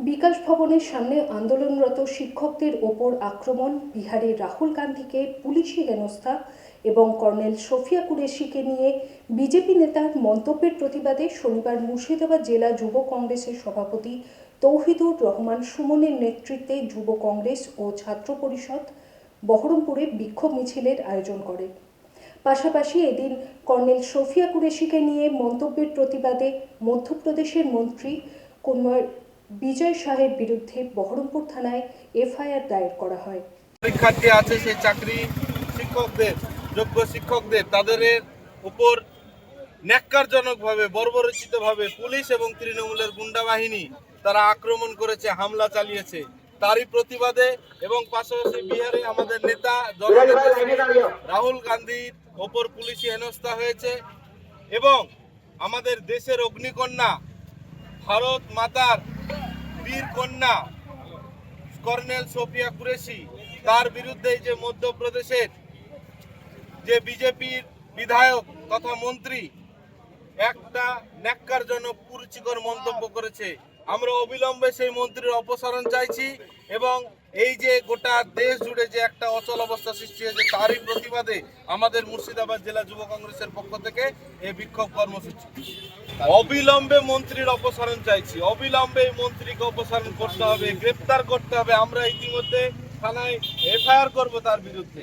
বিকাশ ভবনের সামনে আন্দোলনরত শিক্ষকদের ওপর আক্রমণ বিহারের রাহুল গান্ধীকে পুলিশি হেনস্থা এবং কর্নেল সোফিয়া কুরেশিকে নিয়ে বিজেপি নেতার মন্তব্যের প্রতিবাদে শনিবার মুর্শিদাবাদ জেলা যুব কংগ্রেসের সভাপতি তৌহিদুর রহমান সুমনের নেতৃত্বে যুব কংগ্রেস ও ছাত্র পরিষদ বহরমপুরে বিক্ষোভ মিছিলের আয়োজন করে। পাশাপাশি এদিন কর্নেল সোফিয়া কুরেশিকে নিয়ে মন্তব্যের প্রতিবাদে মধ্যপ্রদেশের মন্ত্রী কন্যা বিজয় শাহের বিরুদ্ধে বহরমপুর থানায় এফআইআর দায়ের করা হয়। পরীক্ষার্থী আছে সেই চাকরি শিক্ষকদের, যোগ্য শিক্ষকদের, তাদের উপর ন্যাক্কারজনকভাবে, বর্বরচিতভাবে পুলিশ এবং তৃণমূলের গুন্ডা বাহিনী তারা আক্রমণ করেছে, হামলা চালিয়েছে। তারই প্রতিবাদে এবং পাশাপাশি বিহারে আমাদের নেতা রাহুল গান্ধীর ওপর পুলিশি হেনস্থা হয়েছে এবং আমাদের দেশের অগ্নিকন্যা ভারত মাতার বীর কন্যা কর্নেল সোফিয়া কুরেশি তার বিরুদ্ধে যে মধ্যপ্রদেশের যে বিজেপির বিধায়ক তথা মন্ত্রী একটা ন্যাক্কারজনক কুরুচিকর মন্তব্য করেছে। আমরা অবিলম্বে সেই মন্ত্রীর অপসারণ চাইছি এবং এই যে গোটা দেশ জুড়ে যে একটা অচল অবস্থা সৃষ্টি হয়েছে, তারই প্রতিবাদে আমাদের মুর্শিদাবাদ জেলা যুব কংগ্রেসের পক্ষ থেকে এই বিক্ষোভ কর্মসূচি। অবিলম্বে মন্ত্রীর অপসারণ চাইছি। অবিলম্বে এই মন্ত্রীকে অপসারণ করতে হবে, গ্রেপ্তার করতে হবে। আমরা ইতিমধ্যে থানায় এফআইআর করব তার বিরুদ্ধে।